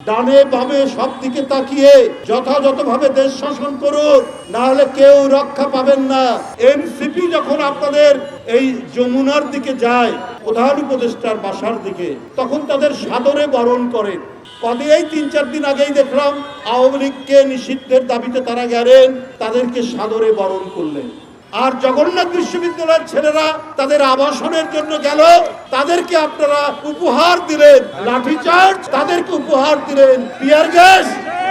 ডানে বামে সব দিকে তাকিয়ে যথাযথভাবে দেশ শাসন করুন না হলে কেউ রক্ষা পাবেন না। এনসিপি যখন আপনাদের এই যমুনার দিকে যায়, প্রধান উপদেষ্টার বাসার দিকে, তখন তাদের সাদরে বরণ করেন কবে এই তিন চার দিন আগেই দেখলাম, আওয়ামী লীগকে নিষিদ্ধের দাবিতে তারা গেলেন তাদেরকে সাদরে বরণ করলেন। আর জগন্নাথ বিশ্ববিদ্যালয়ের ছেলেরা তাদের আবাসনের জন্য গেল। তাদেরকে আপনারা উপহার দিলেন, লাঠিচার্জ, তাদেরকে উপহার দিলেন পিয়ার গ্যাস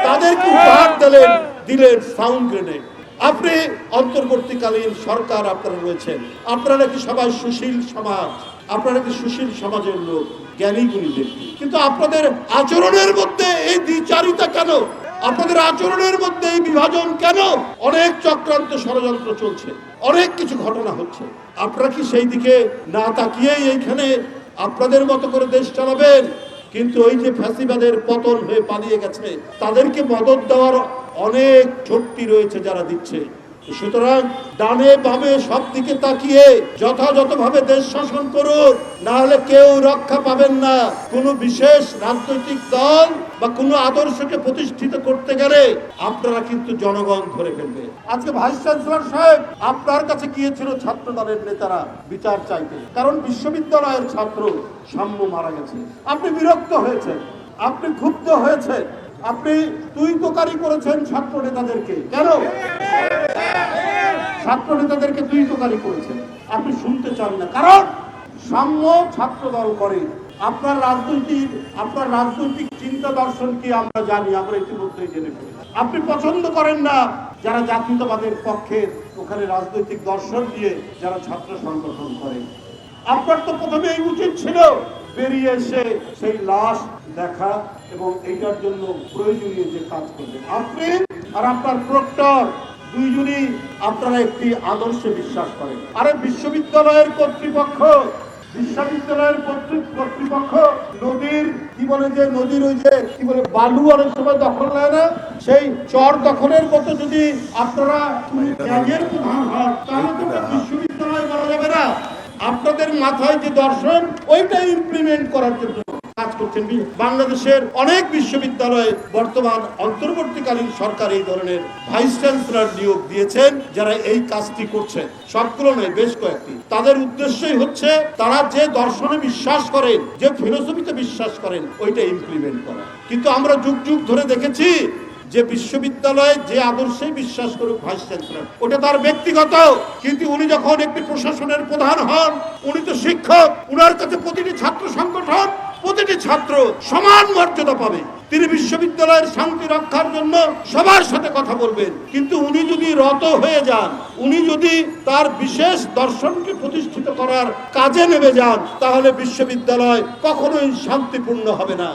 তাদেরকে উপহার দিলেন দিলেন সাউন্ড গ্রেনেড আপনি অন্তর্বর্তীকালীন সরকার আপনারা রয়েছেন। আপনারা কি সবাই সুশীল সমাজ? আপনারা কি সুশীল সমাজের লোক? জ্ঞানী গুণী ব্যক্তি। কিন্তু আপনাদের আচরণের মধ্যে এই দ্বিচারিতা কেন? আপনাদের আচরণের মধ্যে এই বিভাজন কেন? অনেক চক্রান্ত ষড়যন্ত্র চলছে, অনেক কিছু ঘটনা হচ্ছে। আপনারা কি সেই দিকে না তাকিয়েই এইখানে আপনাদের মতো করে দেশ চালাবেন? কিন্তু ওই যে ফ্যাসিবাদের পতন হয়ে পালিয়ে গেছে, তাদেরকে মদত দেওয়ার অনেক শক্তি রয়েছে যারা দিচ্ছে। সুতরাং ডানে বামে সব দিকে তাকিয়ে যথাযথভাবে দেশ শাসন করুন না হলে কেউ রক্ষা পাবেন না। কোনো বিশেষ রাজনৈতিক দল বা কোনো আদর্শকে প্রতিষ্ঠিত করতে গেলে আপনারা কিন্তু জনগণ ধরে ফেলবে। আজকে ভাইস চ্যান্সেলর সাহেব আপনার কাছে গিয়েছিল ছাত্র দলের নেতারা বিচার চাইতে, কারণ বিশ্ববিদ্যালয়ের ছাত্র সাম্য মারা গেছে। আপনি বিরক্ত হয়েছেন, আপনি ক্ষুব্ধ হয়েছেন, আপনি তুই তোকারি করেছেন ছাত্র নেতাদেরকে। কেন? ছাত্র নেতাদেরকে তুই তোকারি করেছেন আপনি শুনতে চান না। কারণ সাম্য ছাত্র দল করে। আপনার রাজনৈতিক আপনার রাজনৈতিক চিন্তা দর্শন কি আমরা জানি? আমরা ইতিমধ্যেই জেনে ফেলি আপনি পছন্দ করেন না যারা জাতীয়তাবাদের পক্ষে ওখানে রাজনৈতিক দর্শন দিয়ে যারা ছাত্র সংগঠন করে। আপনার তো প্রথমে এই উচিত ছিল বেরিয়ে এসে সেই লাশ দেখা এবং এইটার জন্য প্রয়োজনীয় যে কাজ করবে। আপনি আর আপনার প্রক্টর দুইজনই আপনারা একটি আদর্শে বিশ্বাস করেন। আরে বিশ্ববিদ্যালয়ের কর্তৃপক্ষ, বিশ্ববিদ্যালয়ের কর্তৃ- কর্তৃপক্ষ নদীর, কি বলে যে নদীর ওই যে, কি বলে, বালু অনেক সময় দখল নেয় না? সেই চর দখলের মতো যদি আপনারা প্রধান হন, তাহলে তো বিশ্ববিদ্যালয় বলা যাবে না। আপনাদের মাথায় যে দর্শন, ওইটা ইমপ্লিমেন্ট করার জন্য। কাজ করছেন বাংলাদেশের অনেক বিশ্ববিদ্যালয়ে বর্তমান অন্তর্বর্তীকালীন সরকার এই ধরনের ভাইস চ্যান্সেলর নিয়োগ দিয়েছেন, যারা এই কাজটি করছেন। সবগুলো নয় বেশ কয়েকটি। তাদের উদ্দেশ্যই হচ্ছে, তারা যে দর্শনে বিশ্বাস করেন, যে ফিলোসফিতে বিশ্বাস করেন, ওইটা ইমপ্লিমেন্ট করা। কিন্তু আমরা যুগ যুগ ধরে দেখেছি যে বিশ্ববিদ্যালয়ে যে আদর্শে বিশ্বাস করুক ভাইস চ্যান্সেলর, ওটা তার ব্যক্তিগত। কিন্তু উনি যখন একটি প্রশাসনের প্রধান হন, উনি তো শিক্ষক, উনার কাছে প্রতিটি ছাত্র সংগঠন প্রতিটি ছাত্র সমান মর্যাদা পাবে। তিনি বিশ্ববিদ্যালয়ের শান্তি রক্ষার জন্য সবার সাথে কথা বলবেন। কিন্তু উনি যদি রত হয়ে যান, উনি যদি তার বিশেষ দর্শনকে প্রতিষ্ঠিত করার কাজে নেমে যান, তাহলে বিশ্ববিদ্যালয় কখনোই শান্তিপূর্ণ হবে না।